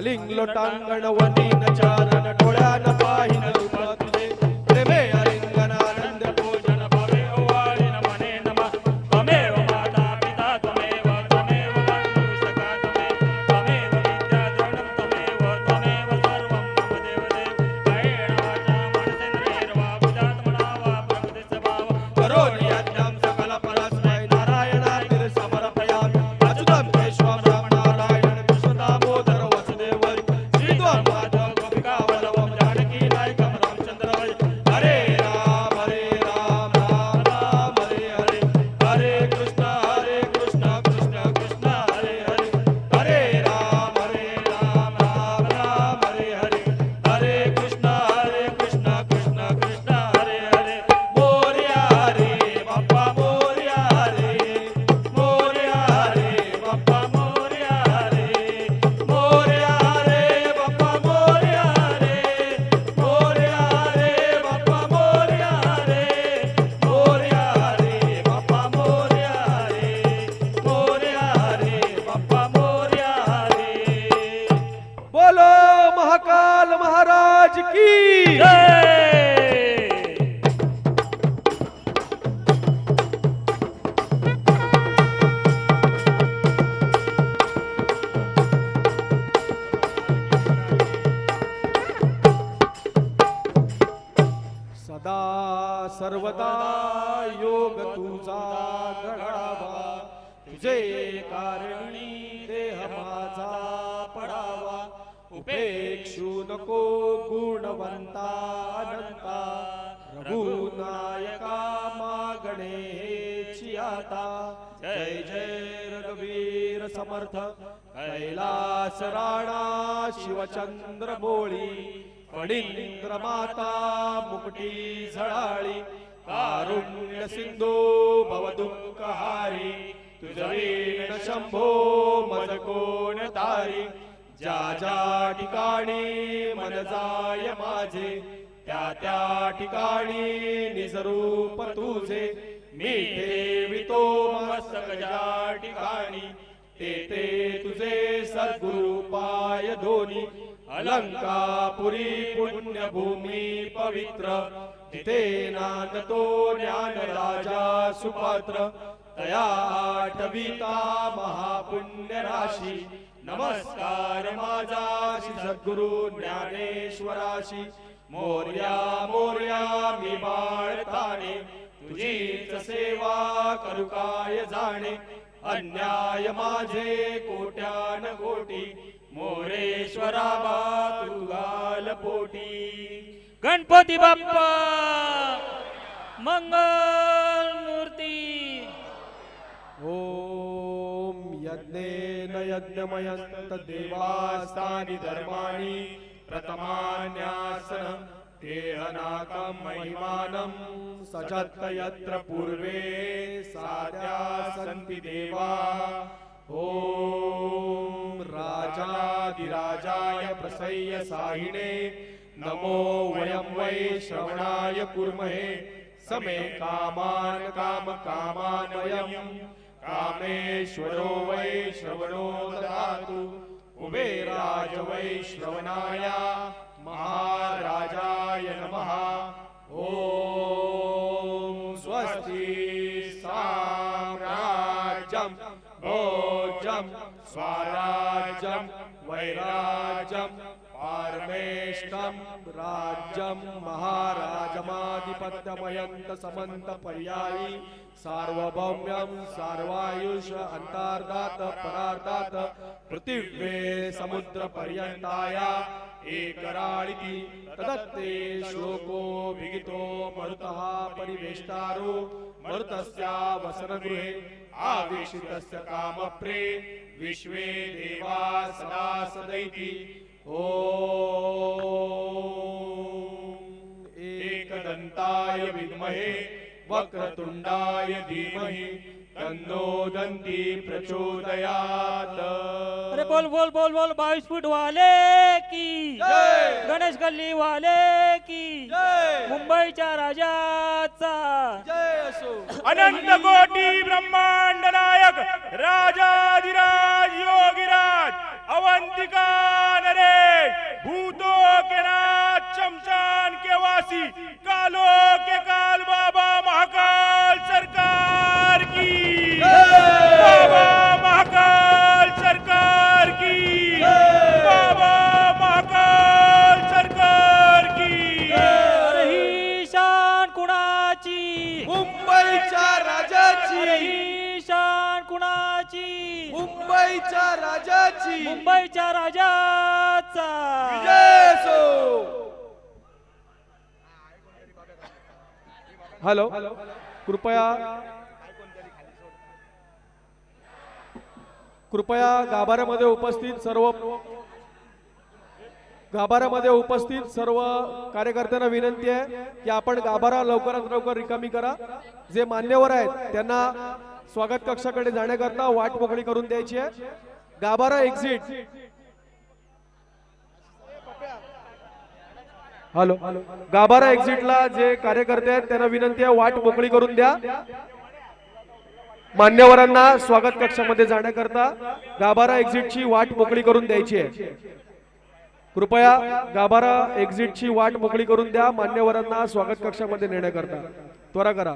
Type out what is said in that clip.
आलिंग लोटांगण वनीन चारण डोळ्यान पाहिन की सदा सर्वदा योग तुझा घडावा. तुझे कारणी देह माझा पडावा. उपेक्षू नको गुणवंता अनंता रघुनायका मागणे हेची आता जय जय रघुवीर समर्थ कैलास राणा शिवचंद्र बोळी फणींद्र माता मुकटी झळाळी कारुण्य सिंधू भवदुःखहारी तुझ शंभो मज कोण तारी ज्या ज्या ठिकाणी मन जाय माझे त्या त्या ठिकाणी निजरूप तुझे. मी ठेवितो मस्तक ज्या ठिकाणी ते ते तुझे सद्गुरु पाय दोन्ही. अलंकापुरी पुण्यभूमी पवित्र तिथे नांदतो ज्ञान राजा सुपात्र. तयाटविता आठविता महापुण्य राशी नमस्कार माझा श्री सद्गुरु ज्ञानेश्वराशी। मोर्या मोर्या मी बाळताने तुझीच सेवा करू काय जाणे। अन्याय माझे कोट्यान कोटी। मोरेश्वरा बा तू पोटी। गणपती बाप्पा! मंगल मूर्ती! यज्ञेन यज्ञमयस्तदेवास्तानि धर्माणि प्रथमान्यासन तेहनाकं महिमानं सचत्त यत्र पूर्वे साध्या सन्ति देवा। ॐ राजादिराजाय प्रसह्य साहिणे नमो वयं वै श्रवणाय कुर्महे समे कामान् काम कामान् वयं कामेश्वरो वै श्रवणो ददातु। कुबेराज वै श्रवणाय महाराजाय नमः। ॐ स्वस्ति साम्राज्यं भोजं स्वराज्यं वैराज्यं पारमेष्टम राज्यं महाराजमाधिपत्यमयंत समंत पर्यायी सार्वभौम्यं सार्वायुष अंतार्धात परार्धात पृथिव्ये समुद्र पर्यंताया एकराळिति तदत्ते श्लोको विगितो मरुतः परिवेष्टारो मरुतस्या वसनगृहे आवेशितस्य कामप्रे विश्वे देवा सदा सदैति। ॐ एकदन्ताय विद्महे वक्रतुण्डाय धीमहि तन्नो दन्ति प्रचोदयात्। अरे बोल बोल बोल बोल बावीस फूट वाले की? जय! गणेश गल्ली वाले की? जय! मुंबईच्या राजाचा। जय असो। अनंत कोटी ब्रह्मांड नायक राजाधिराज योगीराज अवंतिका मुंबईच्या राजाचा. हॅलो. कृपया. कृपया गाभाऱ्यामध्ये उपस्थित सर्व गाभाऱ्यामध्ये उपस्थित सर्व कार्यकर्त्यांना विनंती आहे की आपण गाभारा लवकरात लवकर रिकामी करा. जे मान्यवर आहेत त्यांना स्वागत कक्षाकडे जाण्याकरता वाट मोकळी करून द्यायची आहे. गाभारा एक्झिट हॅलो. गाभारा एक्झिटला जे कार्यकर्ते आहेत त्यांना विनंती आहे वाट मोकळी करून द्या. मान्यवरांना स्वागत कक्षामध्ये जाण्याकरता गाभारा एक्झिटची वाट मोकळी करून द्यायची आहे. कृपया गाभारा एक्झिटची वाट मोकळी करून द्या. मान्यवरांना स्वागत कक्षामध्ये नेण्याकरता. त्वरा करा.